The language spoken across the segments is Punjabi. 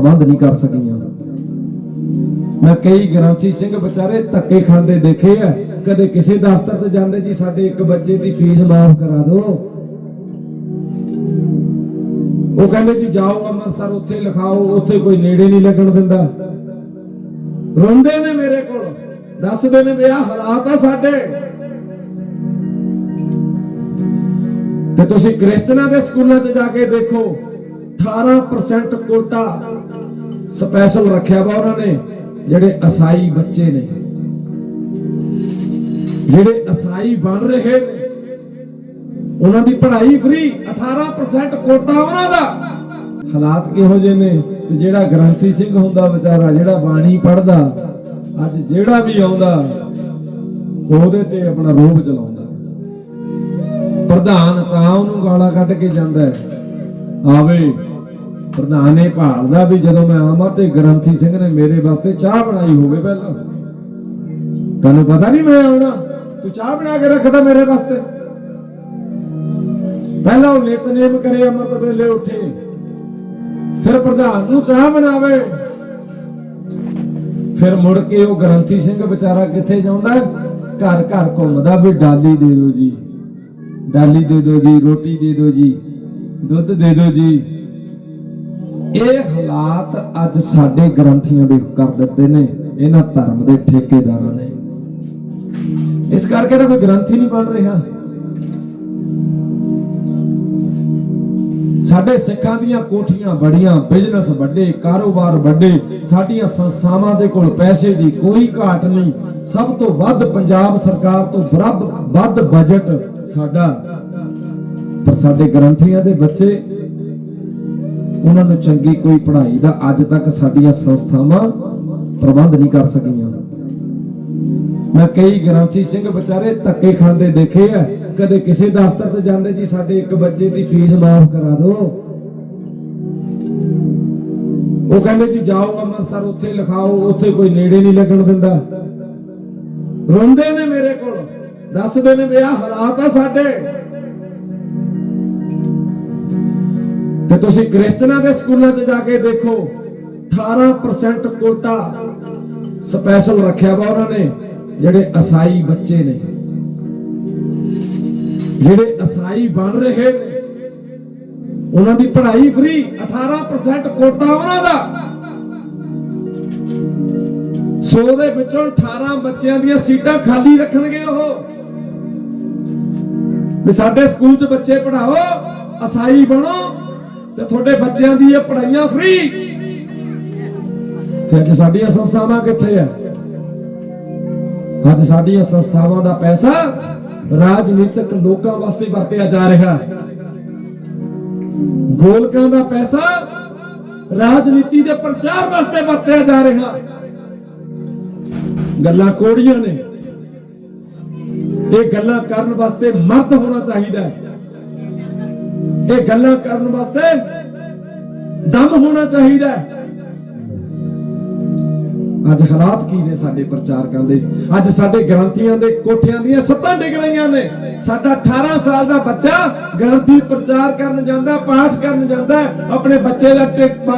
ਪ੍ਰਬੰਧ ਨਹੀਂ ਕਰ ਸਕੀਆਂ। ਮੈਂ ਕਈ ਗ੍ਰੰਥੀ ਸਿੰਘ ਵਿਚਾਰੇ ਧੱਕੇ ਖਾਂਦੇ ਦੇਖੇ ਆ। ਕਦੇ ਕਿਸੇ ਦਫ਼ਤਰ ਤੇ ਜਾਂਦੇ, ਜੀ, ਸਾਡੇ ਇੱਕ ਬੱਚੇ ਦੀ ਫੀਸ ਮਾਫ ਕਰਾ ਦਿਓ। ਉਹ ਕਹਿੰਦੇ, ਜੀ, ਜਾਓ ਅੰਮ੍ਰਿਤਸਰ, ਉੱਥੇ ਲਿਖਾਓ, ਉੱਥੇ ਕੋਈ ਨੇੜੇ ਨਹੀਂ ਲੱਗਣ ਦਿੰਦਾ। ਰੋਂਦੇ ਨੇ ਮੇਰੇ ਕੋਲ। ਦੱਸਦੇ ਨੇ ਵੀ ਆਹ ਹਾਲਾਤ ਆ ਸਾਡੇ। ਤੇ ਤੁਸੀਂ ਕ੍ਰਿਸਚਨਾਂ ਦੇ ਸਕੂਲਾਂ 'ਚ ਜਾ ਕੇ ਦੇਖੋ 18% ਕੋਟਾ ਸਪੈਸ਼ਲ ਰੱਖਿਆ ਵਾ ਉਹਨਾਂ ਨੇ, ਜਿਹੜੇ ਅਸਾਈ ਬੱਚੇ ਨੇ। ਜਿਹੜੇ ਅਸਾਈ ਬਣ ਰਹੇ ਨੇ, ਉਹਨਾਂ ਦੀ ਪੜ੍ਹਾਈ ਫ੍ਰੀ 18% ਕੋਟਾ ਉਹਨਾਂ ਦਾ। ਹਾਲਾਤ ਕਿਹੋ ਜਿਹੇ ਨੇ ਤੇ ਜਿਹੜਾ ਗ੍ਰੰਥੀ ਸਿੰਘ ਹੁੰਦਾ ਵਿਚਾਰਾ, ਜਿਹੜਾ ਬਾਣੀ ਪੜਦਾ ਅੱਜ ਜਿਹੜਾ ਵੀ ਆਉਂਦਾ, ਉਹਦੇ ਤੇ ਆਪਣਾ ਰੋਬ ਚਲਾਉਂਦਾ। ਪ੍ਰਧਾਨ ਤਾਂ ਉਹਨੂੰ ਗਾਲਾਂ ਕੱਢ ਕੇ ਜਾਂਦਾ ਆਵੇ ਪ੍ਰਧਾਨ ਨੇ ਭਾਲਦਾ ਵੀ ਜਦੋਂ ਮੈਂ ਆਵਾਂ ਤੇ ਗ੍ਰੰਥੀ ਸਿੰਘ ਨੇ ਮੇਰੇ ਵਾਸਤੇ ਚਾਹ ਬਣਾਈ ਹੋਵੇ ਪਹਿਲਾਂ। ਤੈਨੂੰ ਪਤਾ ਨਹੀਂ ਮੈਂ ਆਉਣਾ? ਤੂੰ ਚਾਹ ਬਣਾ ਕੇ ਰੱਖਦਾ ਮੇਰੇ ਵਾਸਤੇ। ਪਹਿਲਾਂ ਉਹ ਨਿਤਨੇਮ ਕਰੇ, ਅੰਮ੍ਰਿਤ ਵੇਲੇ ਉੱਠੇ। ਫਿਰ ਪ੍ਰਧਾਨ ਨੂੰ ਚਾਹ ਬਣਾਵੇ। ਫਿਰ ਮੁੜ ਕੇ ਉਹ ਗ੍ਰੰਥੀ ਸਿੰਘ ਵਿਚਾਰਾ ਕਿੱਥੇ ਜਾਂਦਾ? ਘਰ ਘਰ ਘੁੰਮਦਾ ਵੀ ਡਾਲੀ ਦੇ ਦਿਓ ਜੀ। ਡਾਲੀ ਦੇ ਦਿਓ ਜੀ, ਰੋਟੀ ਦੇ ਦਿਓ ਜੀ, ਦੁੱਧ ਦੇ ਦਿਓ ਜੀ। ਇਹ ਹਾਲਾਤ ਅੱਜ ਸਾਡੇ ਗ੍ਰੰਥੀਆਂ ਦੇ ਕਰ ਦਿੱਤੇ ਨੇ, ਇਹਨਾਂ ਧਰਮ ਦੇ ਠੇਕੇਦਾਰਾਂ ਨੇ। ਇਸ ਕਰਕੇ ਤਾਂ ਕੋਈ ਗ੍ਰੰਥੀ ਨਹੀਂ ਬਣ ਰਿਹਾ। ਸਾਡੇ ਸਿੱਖਾਂ ਦੀਆਂ ਕੋਠੀਆਂ ਬੜੀਆਂ ਬਿਜ਼ਨਸ ਵੱਡੇ, ਕਾਰੋਬਾਰ ਵੱਡੇ, ਸਾਡੀਆਂ ਸੰਸਥਾਵਾਂ ਦੇ ਕੋਲ ਪੈਸੇ ਦੀ ਕੋਈ ਘਾਟ ਨਹੀਂ। ਸਭ ਤੋਂ ਵੱਧ ਪੰਜਾਬ ਸਰਕਾਰ ਤੋਂ ਬਰਾਬਰ ਵੱਧ ਬਜਟ ਸਾਡਾ, ਪਰ ਸਾਡੇ ਗ੍ਰੰਥੀਆਂ ਦੇ ਬੱਚੇ ਉਹਨਾਂ ਨੂੰ ਚੰਗੀ ਕੋਈ ਪੜ੍ਹਾਈ ਦਾ ਅੱਜ ਤੱਕ ਸਾਡੀਆਂ ਸੰਸਥਾਵਾਂ ਪ੍ਰਬੰਧ ਨਹੀਂ ਕਰ ਸਕੀਆਂ। ਮੈਂ ਕਈ ਗ੍ਰੰਥੀ ਸਿੰਘ ਵਿਚਾਰੇ ਧੱਕੇ ਖਾਂਦੇ ਦੇਖੇ ਆ, ਕਦੇ ਕਿਸੇ ਦਫ਼ਤਰ ਤੇ ਜਾਂਦੇ ਜੀ, ਸਾਡੇ ਇੱਕ ਬੱਚੇ ਦੀ ਫੀਸ ਮਾਫ ਕਰਾ ਦਿਓ। ਉਹ ਕਹਿੰਦੇ ਜੀ, ਜਾਓ ਅੰਮ੍ਰਿਤਸਰ, ਉੱਥੇ ਲਿਖਾਓ, ਉੱਥੇ ਕੋਈ ਨੇੜੇ ਨਹੀਂ ਲੱਗਣ ਦਿੰਦਾ। ਰੋਂਦੇ ਨੇ ਮੇਰੇ ਕੋਲ, ਦੱਸਦੇ ਨੇ ਵੀ ਆਹ ਹਾਲਾਤ ਆ ਸਾਡੇ। ਤੇ ਤੁਸੀਂ ਕ੍ਰਿਸਚਨਾਂ ਦੇ ਸਕੂਲਾਂ 'ਚ ਜਾ ਕੇ ਦੇਖੋ 18% ਕੋਟਾ ਸਪੈਸ਼ਲ ਰੱਖਿਆ ਵਾ ਉਹਨਾਂ ਨੇ, ਜਿਹੜੇ ਅਸਾਈ ਬੱਚੇ ਨੇ। ਜਿਹੜੇ ਅਸਾਈ ਬਣ ਰਹੇ ਨੇ, ਉਹਨਾਂ ਦੀ ਪੜ੍ਹਾਈ ਫ੍ਰੀ 18% ਕੋਟਾ ਉਹਨਾਂ ਦਾ। 100 ਦੇ ਵਿੱਚੋਂ 18 ਬੱਚਿਆਂ ਦੀਆਂ ਸੀਟਾਂ ਖਾਲੀ ਰੱਖਣਗੇ ਉਹ। ਵੀ ਸਾਡੇ ਸਕੂਲ 'ਚ ਬੱਚੇ ਪੜਾਓ ਅਸਾਈ ਬਣੋ ਤੇ ਤੁਹਾਡੇ ਬੱਚਿਆਂ ਦੀ ਇਹ ਪੜ੍ਹਾਈਆਂ ਫ੍ਰੀ ਤੇ ਅੱਜ ਸਾਡੀਆਂ ਸੰਸਥਾਵਾਂ ਕਿੱਥੇ ਆ? ਅੱਜ ਸਾਡੀਆਂ ਸੰਸਥਾਵਾਂ ਦਾ ਪੈਸਾ ਰਾਜਨੀਤਿਕ ਲੋਕਾਂ ਵਾਸਤੇ ਵਰਤਿਆ ਜਾ ਰਿਹਾ। ਗੋਲਕਾਂ ਦਾ ਪੈਸਾ ਰਾਜਨੀਤੀ ਦੇ ਪ੍ਰਚਾਰ ਵਾਸਤੇ ਵਰਤਿਆ ਜਾ ਰਿਹਾ। ਗੱਲਾਂ ਕੋੜੀਆਂ ਨੇ। ਇਹ ਗੱਲਾਂ ਕਰਨ ਵਾਸਤੇ ਮਰਦ ਹੋਣਾ ਚਾਹੀਦਾ ਹੈ। ਇਹ ਗੱਲਾਂ ਕਰਨ ਵਾਸਤੇ ਦਮ ਹੋਣਾ ਚਾਹੀਦਾ ਹੈ। ਅੱਜ ਹਾਲਾਤ ਕੀ ਨੇ ਸਾਡੇ ਪ੍ਰਚਾਰਕਾਂ ਦੇ? ਅੱਜ ਸਾਡੇ ਗ੍ਰੰਥੀਆਂ ਦੇ ਕੋਠਿਆਂ ਦੀਆਂ ਛੱਤਾਂ ਡਿੱਗ ਰਹੀਆਂ ਨੇ। ਸਾਡਾ 18 ਸਾਲ ਦਾ ਬੱਚਾ ਗ੍ਰੰਥੀ ਪ੍ਰਚਾਰ ਕਰਨ ਜਾਂਦਾ, ਪਾਠ ਕਰਨ ਜਾਂਦਾ, ਆਪਣੇ ਬੱਚੇ ਦਾ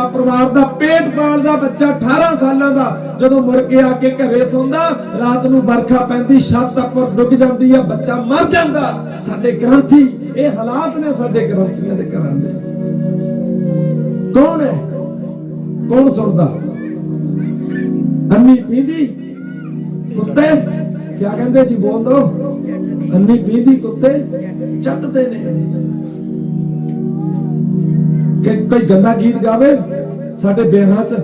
ਪਰਿਵਾਰ ਦਾ ਪੇਟ ਪਾਲਦਾ ਬੱਚਾ 18 ਸਾਲਾਂ ਦਾ। ਜਦੋਂ ਮੁੜ ਕੇ ਆ ਕੇ ਘਰੇ ਸੌਂਦਾ, ਰਾਤ ਨੂੰ ਵਰਖਾ ਪੈਂਦੀ, ਛੱਤ ਉੱਪਰ ਡੁੱਬ ਜਾਂਦੀ ਆ, ਬੱਚਾ ਮਰ ਜਾਂਦਾ। ਸਾਡੇ ਗ੍ਰੰਥੀ, ਇਹ ਹਾਲਾਤ ਨੇ ਸਾਡੇ ਗ੍ਰੰਥੀਆਂ ਦੇ ਘਰਾਂ ਦੇ। ਕੌਣ ਹੈ? ਕੌਣ ਸੁਣਦਾ? ਅੰਨੀ ਪੀਂਦੀ? ਕੁੱਤੇ? ਕੀ ਕਹਿੰਦੇ ਜੀ, ਬੋਲ ਦੋ। ਅੰਨੀ ਪੀਂਦੀ ਕੁੱਤੇ? ਚੱਟਦੇ ਨੇ। ਕਿ ਕੋਈ ਗੰਦਾ ਗੀਤ ਗਾਵੇ? ਸਾਡੇ ਵਿਆਹਾਂ 'ਚ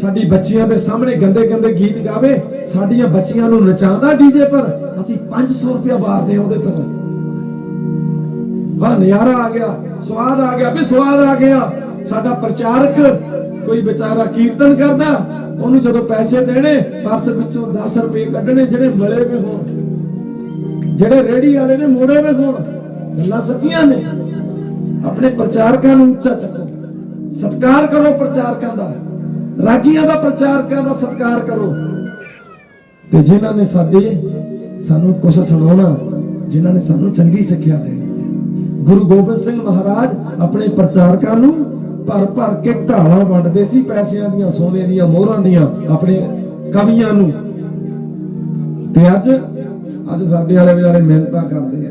ਸਾਡੀ ਬੱਚੀਆਂ ਦੇ ਸਾਹਮਣੇ ਗੰਦੇ ਗੰਦੇ ਗੀਤ ਗਾਵੇ, ਸਾਡੀਆਂ ਬੱਚੀਆਂ ਨੂੰ ਨਚਾਉਂਦਾ ਡੀਜੇ ਪਰ ਅਸੀਂ 500 ਰੁਪਇਆ ਵਾਰਦੇ ਹਾਂ ਉਹਦੇ ਪਰ ਹਾਂ ਨਜ਼ਾਰਾ ਆ ਗਿਆ, ਸਵਾਦ ਆ ਗਿਆ ਵੀ ਸਵਾਦ ਆ ਗਿਆ। ਸਾਡਾ ਪ੍ਰਚਾਰਕ ਕੋਈ ਵਿਚਾਰਾ ਕੀਰਤਨ ਕਰਦਾ, ਉਹਨੂੰ ਜਦੋਂ ਪੈਸੇ ਦੇਣੇ, ਪਰਸ ਵਿੱਚੋਂ 10 ਰੁਪਏ ਕੱਢਣੇ, ਜਿਹੜੇ ਮਲੇ ਵੇ ਹੋਣ, ਜਿਹੜੇ ਰੇੜੀ ਵਾਲੇ ਨੇ ਮੋੜੇ ਵੇ ਹੋਣ, ਗੱਲਾਂ ਸੱਚੀਆਂ ਨੇ। ਆਪਣੇ ਪ੍ਰਚਾਰਕਾਂ ਨੂੰ ਉੱਚਾ ਚੱਕੋ। ਸਤਿਕਾਰ ਕਰੋ ਪ੍ਰਚਾਰਕਾਂ ਦਾ। ਰਾਗੀਆਂ ਦਾ ਪ੍ਰਚਾਰਕਾਂ ਦਾ ਸਤਿਕਾਰ ਕਰੋ। ਤੇ ਜਿਨ੍ਹਾਂ ਨੇ ਸਾਡੇ, ਸਾਨੂੰ ਕੁਝ ਸੁਣਾਉਣਾ, ਜਿਨ੍ਹਾਂ ਨੇ ਸਾਨੂੰ ਚੰਗੀ ਸਿੱਖਿਆ ਦੇਣੀ ਗੁਰੂ ਗੋਬਿੰਦ ਸਿੰਘ ਮਹਾਰਾਜ ਆਪਣੇ ਪ੍ਰਚਾਰਕਾਂ ਨੂੰ ਭਰ ਭਰ ਕੇ ਢਾਲਾਂ ਵੰਡਦੇ ਸੀ ਪੈਸਿਆਂ ਦੀਆਂ, ਸੋਨੇ ਦੀਆਂ, ਮੋਹਰਾਂ ਦੀਆਂ, ਆਪਣੇ ਕਵੀਆਂ ਨੂੰ। ਤੇ ਅੱਜ ਅੱਜ ਸਾਡੇ ਵਾਲੇ ਵਿਚਾਰੇ ਮਿਹਨਤਾਂ ਕਰਦੇ ਆ।